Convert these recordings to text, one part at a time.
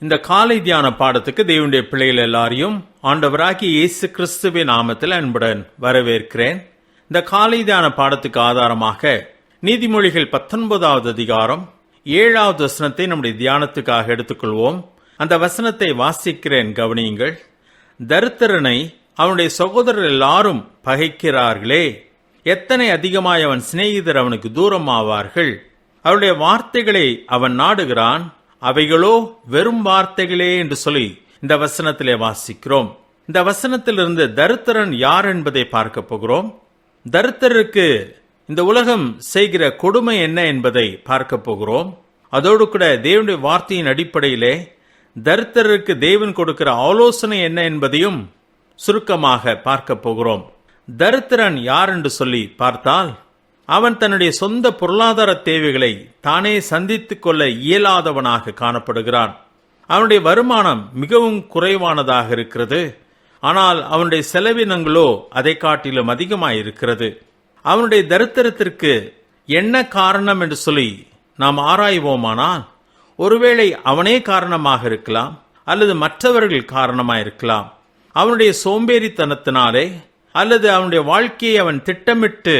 இந்த காலை தியான பாடத்துக்கு தேவனுடைய பிள்ளைகள் எல்லாரையும் ஆண்டவராகி இயேசு கிறிஸ்துவின் நாமத்தில் அன்புடன் வரவேற்கிறேன். இந்த காலை தியான பாடத்துக்கு ஆதாரமாக நீதிமொழிகள் பத்தொன்பதாவது அதிகாரம் ஏழாவது வசனத்தை நம்முடைய தியானத்துக்காக எடுத்துக்கொள்வோம். அந்த வசனத்தை வாசிக்கிறேன் கவனியுங்கள். தரித்திரனை அவனுடைய சகோதரர் எல்லாரும் பகைக்கிறார்களே. எத்தனை அதிகமாய் அவன் சிநேகிதர் அவனுக்கு தூரமாவார்கள். அவருடைய வார்த்தைகளை அவன் நாடுகிறான். அவைகளோ வெறும் வார்த்தைகளே என்று சொல்லி இந்த வசனத்திலே வாசிக்கிறோம். இந்த வசனத்திலிருந்து தருத்தரன் யார் என்பதை பார்க்க போகிறோம். தருத்தருக்கு இந்த உலகம் செய்கிற கொடுமை என்ன என்பதை பார்க்க போகிறோம். அதோடு கூட தேவனுடைய வார்த்தையின் அடிப்படையிலே தருத்தருக்கு தேவன் கொடுக்கிற ஆலோசனை என்ன என்பதையும் சுருக்கமாக பார்க்க போகிறோம். தருத்திரன் யார் என்று சொல்லி பார்த்தால் அவன் தன்னுடைய சொந்த பொருளாதார தேவைகளை தானே சந்தித்துக் கொள்ள இயலாதவனாக காணப்படுகிறான். அவனுடைய வருமானம் மிகவும் குறைவானதாக இருக்கிறது. ஆனால் அவனுடைய செலவினங்களோ அதை காட்டிலும் அதிகமாயிருக்கிறது. அவனுடைய தரித்திரத்திற்கு என்ன காரணம் என்று சொல்லி நாம் ஆராய்வோமானால் ஒருவேளை அவனே காரணமாக இருக்கலாம் அல்லது மற்றவர்கள் காரணமாக இருக்கலாம் அவனுடைய சோம்பேறித்தனத்தினாலே அல்லது அவனுடைய வாழ்க்கையை அவன் திட்டமிட்டு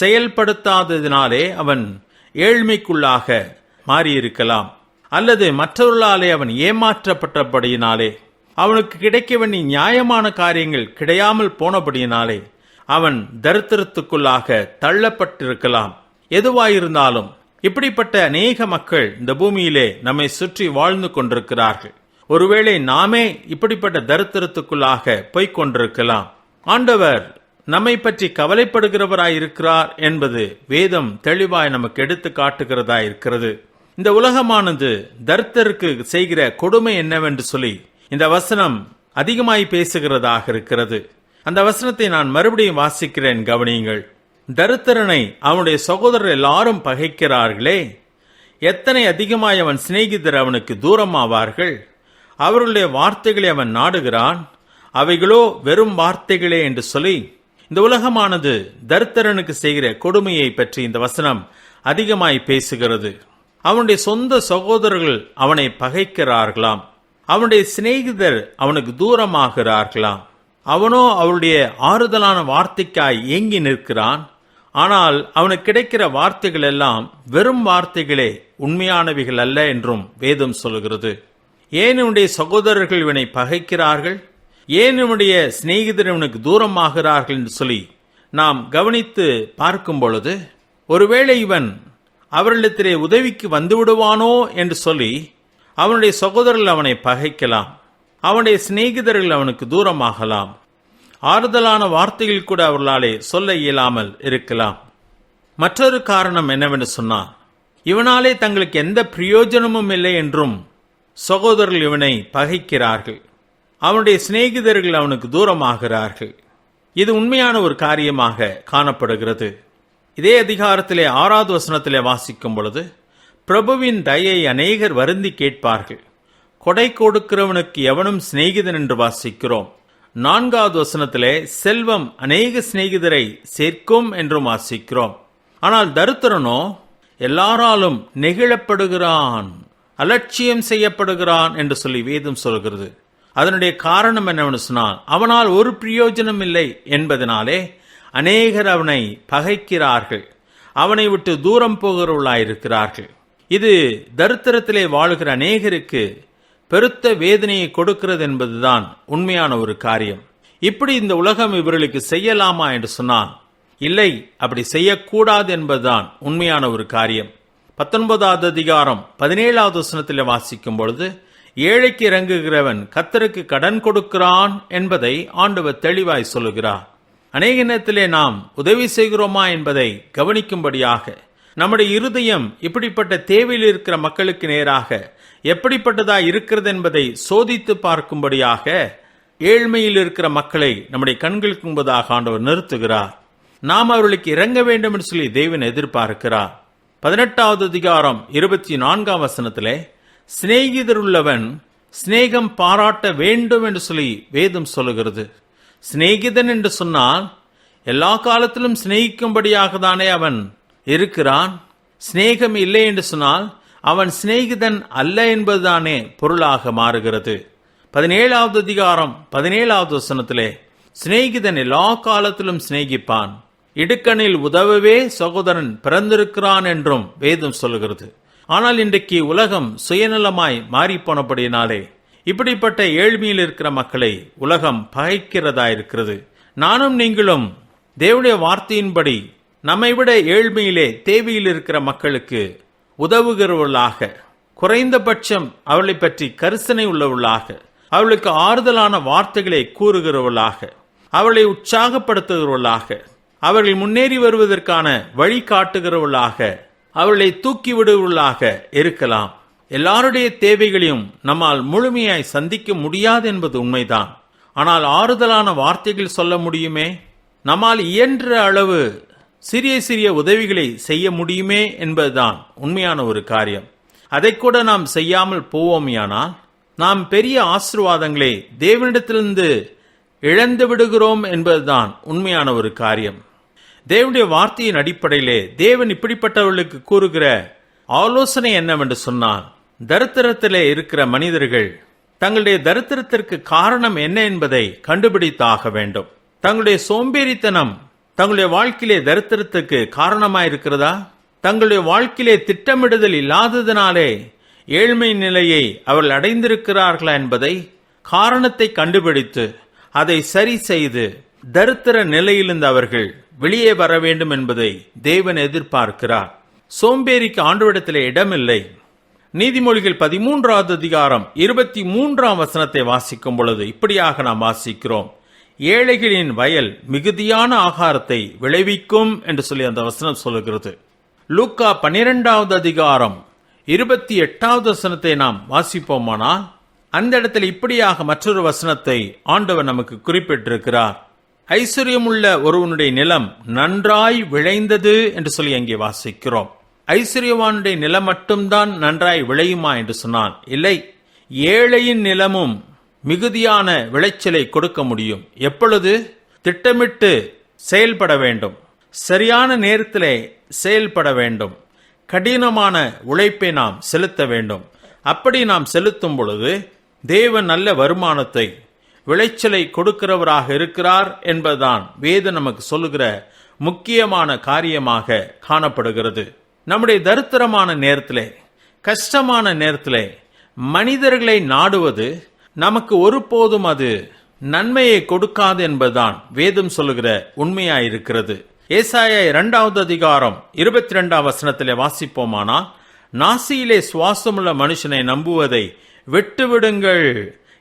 செயல்படுத்தாததினாலே அவன் ஏழ்மைக்குள்ளாக மாறியிருக்கலாம். அல்லது மற்றவர்களாலே அவன் ஏமாற்றப்பட்டபடியினாலே அவனுக்கு கிடைக்க வேண்டிய நியாயமான காரியங்கள் கிடையாமல் போனபடியினாலே அவன் தரித்திரத்துக்குள்ளாக தள்ளப்பட்டிருக்கலாம். எதுவாயிருந்தாலும் இப்படிப்பட்ட அநேக மக்கள் இந்த பூமியிலே நம்மை சுற்றி வாழ்ந்து கொண்டிருக்கிறார்கள். ஒருவேளை நாமே இப்படிப்பட்ட தரித்திரத்துக்குள்ளாக போய்க் கொண்டிருக்கலாம். ஆண்டவர் நம்மை பற்றி கவலைப்படுகிறவராயிருக்கிறார் என்பது வேதம் தெளிவாய் நமக்கு எடுத்து காட்டுகிறதா இருக்கிறது. இந்த உலகமானது தர்த்தருக்கு செய்கிற கொடுமை என்னவென்று சொல்லி இந்த வசனம் அதிகமாய் பேசுகிறதாக இருக்கிறது. அந்த வசனத்தை நான் மறுபடியும் வாசிக்கிறேன் கவனியுங்கள். தரித்திரனை அவனுடைய சகோதரர் எல்லாரும் பகைக்கிறார்களே. எத்தனை அதிகமாய் அவன் சிநேகிதர் அவனுக்கு தூரமாவார்கள். அவர்களுடைய வார்த்தைகளை அவன் நாடுகிறான். அவைகளோ வெறும் வார்த்தைகளே என்று சொல்லி இந்த உலகமானது தரித்திரனுக்கு செய்கிற கொடுமையை பற்றி இந்த வசனம் அதிகமாய் பேசுகிறது. அவனுடைய சொந்த சகோதரர்கள் அவனை பகைக்கிறார்களாம். அவனுடைய சிநேகிதர் அவனுக்கு தூரமாகிறார்களாம். அவனோ அவளுடைய ஆறுதலான வார்த்தைக்காய் ஏங்கி நிற்கிறான். ஆனால் அவனுக்கு கிடைக்கிற வார்த்தைகள் எல்லாம் வெறும் வார்த்தைகளே உண்மையானவைகள் அல்ல என்றும் வேதம் சொல்கிறது. ஏன் உன்னுடைய சகோதரர்கள் இவனை பகைக்கிறார்கள்? ஏன் இவனுடைய சிநேகிதர் இவனுக்கு தூரமாகிறார்கள் என்று சொல்லி நாம் கவனித்து பார்க்கும் பொழுது ஒருவேளை இவன் அவர்களிடத்திலே உதவிக்கு வந்துவிடுவானோ என்று சொல்லி அவனுடைய சகோதரர்கள் அவனை பகைக்கலாம் அவனுடைய சிநேகிதர்கள் அவனுக்கு தூரமாகலாம் ஆறுதலான வார்த்தைகள் கூட அவர்களாலே சொல்ல இயலாமல் இருக்கலாம். மற்றொரு காரணம் என்னவென்று சொன்னால் இவனாலே தங்களுக்கு எந்த பிரயோஜனமும் இல்லை என்றும் சகோதரர்கள் இவனை பகைக்கிறார்கள். அவனுடைய சிநேகிதர்கள் அவனுக்கு தூரமாகிறார்கள். இது உண்மையான ஒரு காரியமாக காணப்படுகிறது. இதே அதிகாரத்திலே ஆறாவது வசனத்திலே வாசிக்கும் பொழுது பிரபுவின் தயை அநேகர் வருந்தி கேட்பார்கள். கொடை கொடுக்கிறவனுக்கு எவனும் சிநேகிதன் என்று வாசிக்கிறோம். நான்காவது வசனத்திலே செல்வம் அநேக சிநேகிதரை சேர்க்கும் என்றும் வாசிக்கிறோம். ஆனால் தருத்திரனோ எல்லாராலும் நெகிழப்படுகிறான் அலட்சியம் செய்யப்படுகிறான் என்று சொல்லி வேதம் சொல்கிறது. அதனுடைய காரணம் என்னவென்று சொன்னால் அவனால் ஒரு பிரயோஜனம் இல்லை என்பதனாலே அநேகர் அவனை பகைக்கிறார்கள். அவனை விட்டு தூரம் போகிறவர்களாயிருக்கிறார்கள். இது தரித்திரத்திலே வாழுகிற அநேகருக்கு பெருத்த வேதனையை கொடுக்கிறது என்பதுதான் உண்மையான ஒரு காரியம். இப்படி இந்த உலகம் இவர்களுக்கு செய்யலாமா என்று சொன்னால் இல்லை அப்படி செய்யக்கூடாது என்பதுதான் உண்மையான ஒரு காரியம். பத்தொன்பதாவது அதிகாரம் பதினேழாவது வசனத்தில் வாசிக்கும் பொழுது ஏழைக்கு இறங்குகிறவன் கத்தருக்கு கடன் கொடுக்கிறான் என்பதை ஆண்டவர் தெளிவாய் சொல்லுகிறார். அநேக நேரத்திலே நாம் உதவி செய்கிறோமா என்பதை கவனிக்கும்படியாக நம்முடைய இருதயம் இப்படிப்பட்ட தேவையில் இருக்கிற மக்களுக்கு நேராக எப்படிப்பட்டதா இருக்கிறது என்பதை சோதித்து பார்க்கும்படியாக ஏழ்மையில் இருக்கிற மக்களை நம்முடைய கண்களுக்கு முன்பதாக ஆண்டவர் நிறுத்துகிறார். நாம் அவர்களுக்கு இறங்க வேண்டும் என்று சொல்லி தேவன் எதிர்பார்க்கிறார். பதினெட்டாவது அதிகாரம் இருபத்தி நான்காம் வசனத்திலே சிநேகிதருள்ளவன் சிநேகம் பாராட்ட வேண்டும் என்று சொல்லி வேதம் சொல்லுகிறது. சிநேகிதன் என்று சொன்னால் எல்லா காலத்திலும் சிநேகிக்கும்படியாக தானே அவன் இருக்கிறான். சிநேகம் இல்லை என்று சொன்னால் அவன் சிநேகிதன் அல்ல என்பதுதானே பொருளாக மாறுகிறது. பதினேழாவது அதிகாரம் பதினேழாவது வசனத்திலே சிநேகிதன் எல்லா காலத்திலும் சிநேகிப்பான். இடுக்கணில் உதவவே சகோதரன் பிறந்திருக்கிறான் என்றும் வேதம் சொல்லுகிறது. ஆனால் இன்றைக்கு உலகம் சுயநலமாய் மாறிப்போனபடியினாலே இப்படிப்பட்ட ஏழ்மையில் இருக்கிற மக்களை உலகம் பகைக்கிறதா இருக்கிறது. நானும் நீங்களும் தேவனுடைய வார்த்தையின்படி நம்மை விட ஏழ்மையிலே தேவையில் இருக்கிற மக்களுக்கு உதவுகிறவர்களாக குறைந்தபட்சம் அவளை பற்றி கரிசனை உள்ளவர்களாக அவளுக்கு ஆறுதலான வார்த்தைகளை கூறுகிறவர்களாக அவளை உற்சாகப்படுத்துகிறவர்களாக அவர்கள் முன்னேறி வருவதற்கான வழி காட்டுகிறவர்களாக அவளை தூக்கிவிடுவர்களாக இருக்கலாம். எல்லாருடைய தேவைகளையும் நம்மால் முழுமையாய் சந்திக்க முடியாது என்பது உண்மைதான். ஆனால் ஆறுதலான வார்த்தைகள் சொல்ல முடியுமே? நம்மால் இயன்ற அளவு சிறிய சிறிய உதவிகளை செய்ய முடியுமே என்பதுதான் உண்மையான ஒரு காரியம். அதை கூட நாம் செய்யாமல் போவோமையானால் நாம் பெரிய ஆசிர்வாதங்களை தேவனிடத்திலிருந்து இழந்து விடுகிறோம் என்பதுதான் உண்மையான ஒரு காரியம். தேவனுடைய வார்த்தையின் அடிப்படையிலே தேவன் இப்படிப்பட்டவர்களுக்கு கூறுகிற ஆலோசனை என்னவென்று சொன்னால் தரித்திரத்திலே இருக்கிற மனிதர்கள் தங்களுடைய தரித்திரத்திற்கு காரணம் என்ன என்பதை கண்டுபிடித்தாக வேண்டும். தங்களுடைய சோம்பேறித்தனம் தங்களுடைய வாழ்க்கையிலே தரித்திரத்துக்கு காரணமாயிருக்கிறதா? தங்களுடைய வாழ்க்கையிலே திட்டமிடுதல் இல்லாததினாலே ஏழ்மை நிலையை அவர்கள் அடைந்திருக்கிறார்களா என்பதை காரணத்தை கண்டுபிடித்து அதை சரி செய்து தரித்திர நிலையிலிருந்து அவர்கள் வெளியே வர வேண்டும் என்பதை தேவன் எதிர்பார்க்கிறார். சோம்பேறிக்கு ஆண்டவிடத்திலே இடமில்லை. நீதிமொழிகள் பதிமூன்றாவது அதிகாரம் இருபத்தி மூன்றாம் வசனத்தை வாசிக்கும் பொழுது இப்படியாக நாம் வாசிக்கிறோம். ஏழைகளின் வயல் மிகுதியான ஆகாரத்தை விளைவிக்கும் என்று சொல்லி அந்த வசனம் சொல்லுகிறது. லூக்கா பனிரெண்டாவது அதிகாரம் இருபத்தி எட்டாவது வசனத்தை நாம் வாசிப்போமானால் அந்த இடத்தில் இப்படியாக மற்றொரு வசனத்தை ஆண்டவர் நமக்கு குறிப்பிட்டிருக்கிறார். ஐஸ்வர்யமுள்ள ஒருவனுடைய நிலம் நன்றாய் விளைந்தது என்று சொல்லி அங்கே வாசிக்கிறோம். ஐஸ்வர்யவானுடைய நிலம் மட்டும்தான் நன்றாய் விளையுமா என்று சொன்னான் இல்லை. ஏழையின் நிலமும் மிகுதியான விளைச்சலை கொடுக்க முடியும். எப்பொழுது? திட்டமிட்டு செயல்பட வேண்டும். சரியான நேரத்திலே செயல்பட வேண்டும். கடினமான உழைப்பை நாம் செலுத்த வேண்டும். அப்படி நாம் செலுத்தும் பொழுது தேவன் நல்ல வருமானத்தை விளைச்சலை கொடுக்கிறவராக இருக்கிறார் என்பதுதான் வேதம் நமக்கு சொல்லுகிற முக்கியமான காரியமாக காணப்படுகிறது. நம்முடைய தரித்திரமான நேரத்திலே கஷ்டமான நேரத்திலே மனிதர்களை நாடுவது நமக்கு ஒருபோதும் அது நன்மையை கொடுக்காது என்பதுதான் வேதம் சொல்லுகிற உண்மையாயிருக்கிறது. ஏசாயை இரண்டாவது அதிகாரம் இருபத்தி ரெண்டாம் வசனத்திலே வாசிப்போமானால் நாசியிலே சுவாசமுள்ள மனுஷனை நம்புவதை விட்டுவிடுங்கள்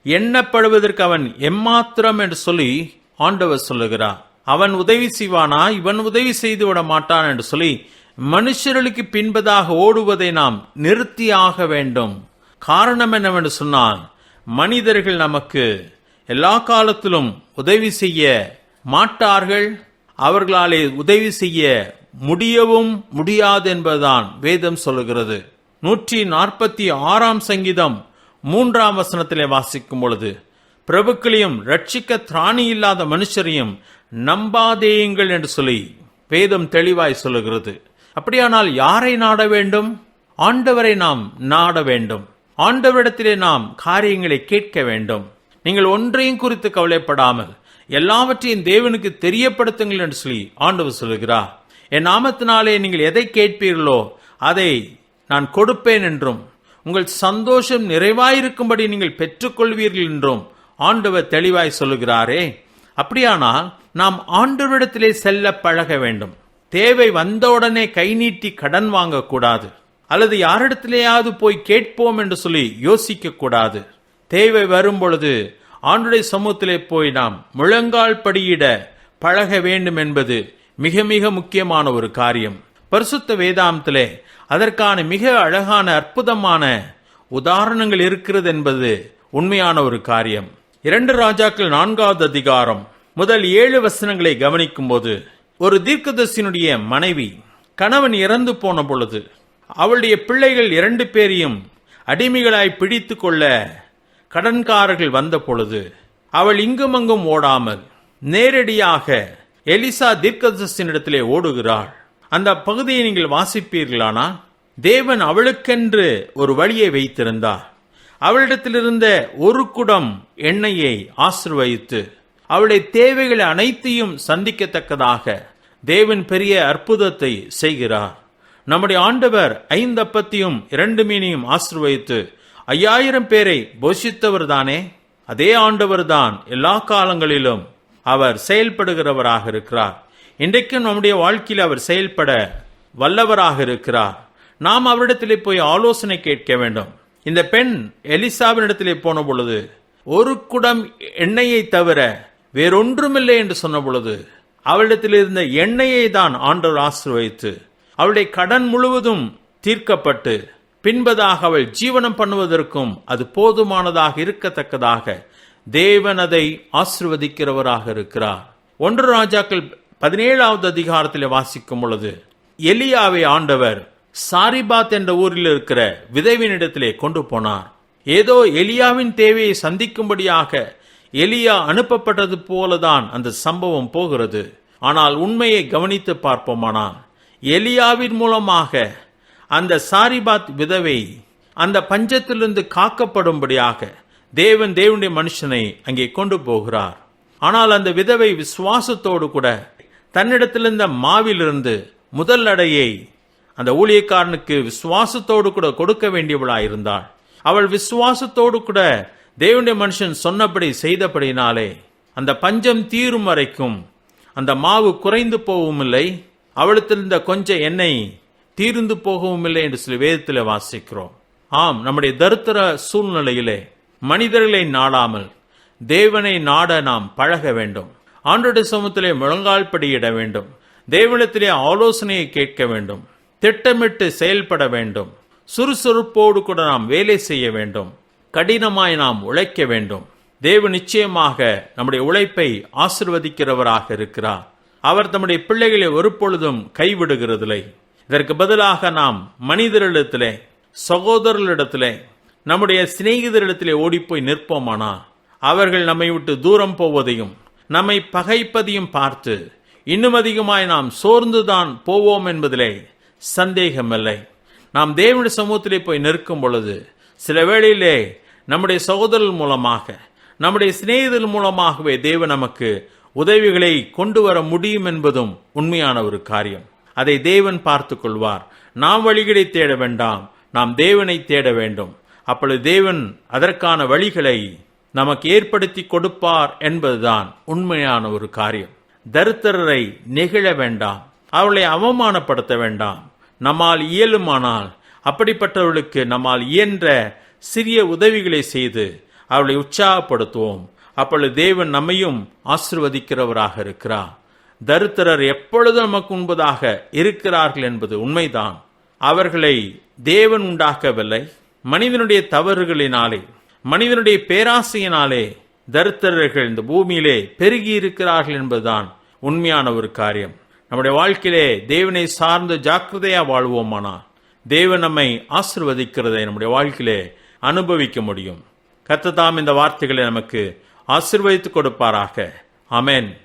எண்ணப்படுவதற்கு அவன் எம்மாத்திரம் என்று சொல்லி ஆண்டவர் சொல்லுகிறார். அவன் உதவி செய்வானா? இவன் உதவி செய்து விட மாட்டான் என்று சொல்லி மனுஷர்களுக்கு பின்பதாக ஓடுவதை நாம் நிறுத்தியாக வேண்டும். காரணம் என்னவென்று சொன்னால் மனிதர்கள் நமக்கு எல்லா காலத்திலும் உதவி செய்ய மாட்டார்கள். அவர்களாலே உதவி செய்ய முடியவும் முடியாது என்பதுதான் வேதம் சொல்லுகிறது. நூற்றி நாற்பத்தி ஆறாம் சங்கீதம் மூன்றாம் வசனத்திலே வாசிக்கும் பொழுது பிரபுக்களையும் ரட்சிக்க திராணி இல்லாத மனுஷரையும் நம்பாதேயுங்கள் என்று சொல்லி வேதம் தெளிவாய் சொல்லுகிறது. அப்படியானால் யாரை நாட வேண்டும்? ஆண்டவரை நாம் நாட வேண்டும். ஆண்டவரிடத்திலே நாம் காரியங்களை கேட்க வேண்டும். நீங்கள் ஒன்றையும் குறித்து கவலைப்படாமல் எல்லாவற்றையும் தேவனுக்கு தெரியப்படுத்துங்கள் என்று சொல்லி ஆண்டவர் சொல்லுகிறார். என் நாமத்தினாலே நீங்கள் எதை கேட்பீர்களோ அதை நான் கொடுப்பேன் என்றும் உங்கள் சந்தோஷம் நிறைவாயிருக்கும்படி நீங்கள் பெற்றுக்கொள்வீர்கள் என்றும் ஆண்டவர் தெளிவாய் சொல்லுகிறாரே. அப்படியானால் நாம் ஆண்டவரிடத்திலே செல்ல பழக வேண்டும். தேவை வந்தவுடனே கை நீட்டி கடன் வாங்கக்கூடாது. அல்லது யாரிடத்திலேயாவது போய் கேட்போம் என்று சொல்லி யோசிக்க கூடாது தேவை வரும் பொழுது ஆண்டுடைய சமூகத்திலே போய் நாம் முழங்கால் படியிட பழக வேண்டும் என்பது மிக மிக முக்கியமான ஒரு காரியம். பரிசுத்த வேதாந்தத்திலே அதற்கான மிக அழகான அற்புதமான உதாரணங்கள் இருக்கிறது என்பது உண்மையான ஒரு காரியம். இரண்டு ராஜாக்கள் நான்காவது அதிகாரம் முதல் ஏழு வசனங்களை கவனிக்கும் போது ஒரு தீர்க்கதர்சினுடைய மனைவி கணவன் இறந்து போன பொழுது அவளுடைய பிள்ளைகள் இரண்டு பேரையும் அடிமைகளாய் பிடித்து கொள்ள கடன்காரர்கள் வந்த பொழுது அவள் இங்குமங்கும் ஓடாமல் நேரடியாக எலிசா தீர்க்கதர்சினிடத்திலே ஓடுகிறாள். அந்த பகுதியை நீங்கள் வாசிப்பீர்களானா? தேவன் அவளுக்கென்று ஒரு வழியை வைத்திருந்தார். அவளிடத்திலிருந்த ஒரு குடம் எண்ணெயை ஆசிர்வதித்து அவளுடைய தேவைகள் அனைத்தையும் சந்திக்கத்தக்கதாக தேவன் பெரிய அற்புதத்தை செய்கிறார். நம்முடைய ஆண்டவர் ஐந்தப்பத்தையும் இரண்டு மீனையும் ஆசிர்வதித்து ஐயாயிரம் பேரை போஷித்தவர் தானே அதே ஆண்டவர் தான் எல்லா காலங்களிலும் அவர் செயல்படுகிறவராக இருக்கிறார். இன்றைக்கும் நம்முடைய வாழ்க்கையில் அவர் செயல்பட வல்லவராக இருக்கிறார். நாம் அவரிடத்திலே போய் ஆலோசனை கேட்க வேண்டும். இந்த பெண் எலிசாவினிடத்திலே போன பொழுது ஒரு குடம் எண்ணெயை தவிர வேறொன்றுமில்லை என்று சொன்ன பொழுது அவளிடத்தில் இருந்த எண்ணெயை தான் ஆண்டவர் ஆசிர்வதித்து அவளுடைய கடன் முழுவதும் தீர்க்கப்பட்டு பின்பதாக அவள் ஜீவனம் பண்ணுவதற்கும் அது போதுமானதாக இருக்கத்தக்கதாக தேவன் அதை ஆசிர்வதிக்கிறவராக இருக்கிறார். ஒன்று ராஜாக்கள் பதினேழாவது அதிகாரத்தில் வாசிக்கும் பொழுது எலியாவை ஆண்டவர் சாரிபாத் என்ற ஊரில் இருக்கிற விதவினிடத்திலே கொண்டு போனார். ஏதோ எலியாவின் தேவையை சந்திக்கும்படியாக எலியா அனுப்பப்பட்டது போலதான் அந்த சம்பவம் போகிறது. ஆனால் உண்மையை கவனித்து பார்ப்போமானால் எலியாவின் மூலமாக அந்த சாரிபாத் விதவை அந்த பஞ்சத்திலிருந்து காக்கப்படும்படியாக தேவன் தேவனுடைய மனுஷனை அங்கே கொண்டு போகிறார். ஆனால் அந்த விதவை விசுவாசத்தோடு கூட தன்னிடத்திலிருந்த மாவிலிருந்து முதல் அடையை அந்த ஊழியக்காரனுக்கு விசுவாசத்தோடு கூட கொடுக்க வேண்டியவளாயிருந்தாள் அவள் விசுவாசத்தோடு கூட தேவனுடைய மனுஷன் சொன்னபடி செய்தபடினாலே அந்த பஞ்சம் தீரும் வரைக்கும் அந்த மாவு குறைந்து போகவும் இல்லை அவளிடத்திருந்த கொஞ்சம் எண்ணெய் தீர்ந்து போகவும் இல்லை என்று சில வேதத்தில் வாசிக்கிறோம். ஆம் நம்முடைய தருத்திர சூழ்நிலையிலே மனிதர்களை நாடாமல் தேவனை நாட நாம் பழக வேண்டும். ஆண்டோடைய சமூகத்திலே முழங்கால் படியிட வேண்டும். தேவனத்திலே ஆலோசனையை கேட்க வேண்டும். திட்டமிட்டு செயல்பட வேண்டும். சுறுசுறுப்போடு கூட நாம் வேலை செய்ய வேண்டும். கடினமாய் நாம் உழைக்க வேண்டும். தேவ நிச்சயமாக நம்முடைய உழைப்பை ஆசிர்வதிக்கிறவராக இருக்கிறார். அவர் தம்முடைய பிள்ளைகளை ஒரு பொழுதும் கைவிடுகிறதில்லை. இதற்கு பதிலாக நாம் மனிதரிடத்திலே சகோதரர்களிடத்திலே நம்முடைய சிநேகிதரிடத்திலே ஓடிப்போய் நிற்போமானா அவர்கள் நம்மை விட்டு தூரம் போவதையும் நம்மை பகைப்பதையும் பார்த்து இன்னும் அதிகமாய் நாம் சோர்ந்துதான் போவோம் என்பதிலே சந்தேகமில்லை. நாம் தேவனுடைய சமூகத்திலே போய் நிற்கும் பொழுது சில வேளையிலே நம்முடைய சகோதரர் மூலமாக நம்முடைய சிநேகிதர் மூலமாகவே தேவன் நமக்கு உதவிகளை கொண்டு வர முடியும் என்பதும் உண்மையான ஒரு காரியம். அதை தேவன் பார்த்து கொள்வார். நாம் வழிகளை தேட வேண்டாம். நாம் தேவனை தேட வேண்டும். அப்பொழுது தேவன் அதற்கான வழிகளை நமக்கு ஏற்படுத்தி கொடுப்பார் என்பதுதான் உண்மையான ஒரு காரியம். தரித்திரரை நெகிழ வேண்டாம். அவளை அவமானப்படுத்த வேண்டாம். நம்மால் இயலுமானால் அப்படிப்பட்டவர்களுக்கு நம்மால் இயன்ற சிறிய உதவிகளை செய்து அவளை உற்சாகப்படுத்துவோம். அப்பொழுது தேவன் நம்மையும் ஆசிர்வதிக்கிறவராக இருக்கிறார். தருத்திரர் எப்பொழுது நமக்கு உண்பதாக இருக்கிறார்கள் என்பது உண்மைதான். அவர்களை தேவன் உண்டாக்கவில்லை. மனிதனுடைய தவறுகளினாலே மனிதனுடைய பேராசையினாலே தரித்திரர்கள் இந்த பூமியிலே பெருகி இருக்கிறார்கள் என்பதுதான் உண்மையான ஒரு காரியம். நம்முடைய வாழ்க்கையிலே தேவனை சார்ந்து ஜாக்கிரதையா வாழ்வோமானா தேவன் நம்மை ஆசிர்வதிக்கிறதை நம்முடைய வாழ்க்கையிலே அனுபவிக்க முடியும். கத்ததாம் இந்த வார்த்தைகளை நமக்கு ஆசிர்வதித்து கொடுப்பாராக. அமேன்